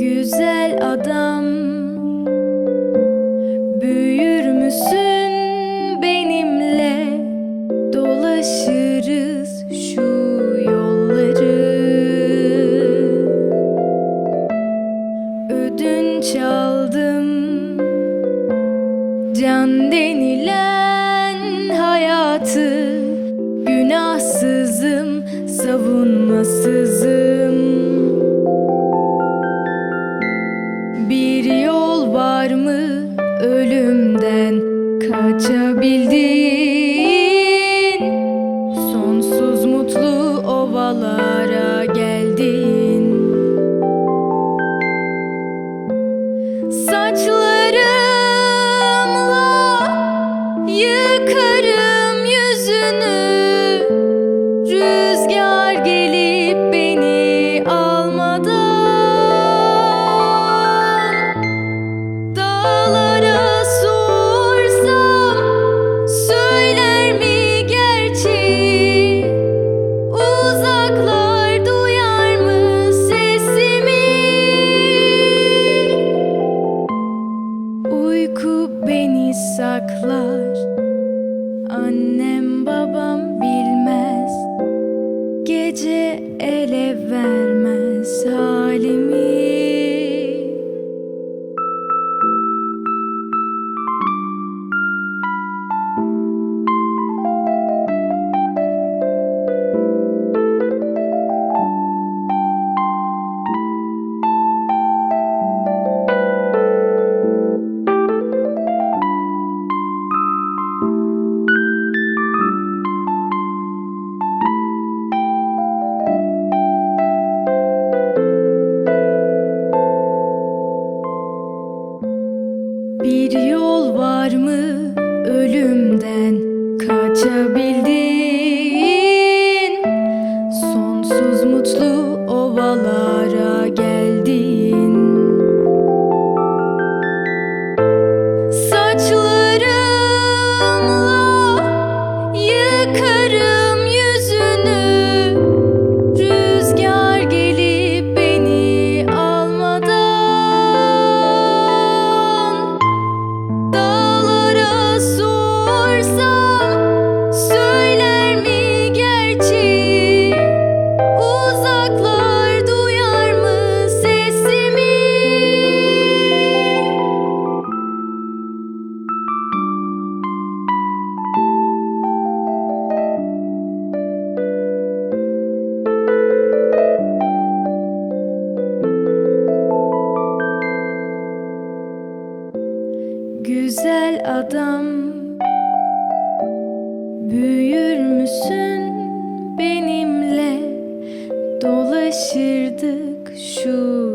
güzel adam. Büyür müsün benimle? Dolaşırız şu yolları. Ödün çaldım can denilen hayatı Günahsızım savunmasızım. Kaçabildim Close. senden kaçabildim. Güzel adam. Büyür müsün benimle? Dolaşırdık şu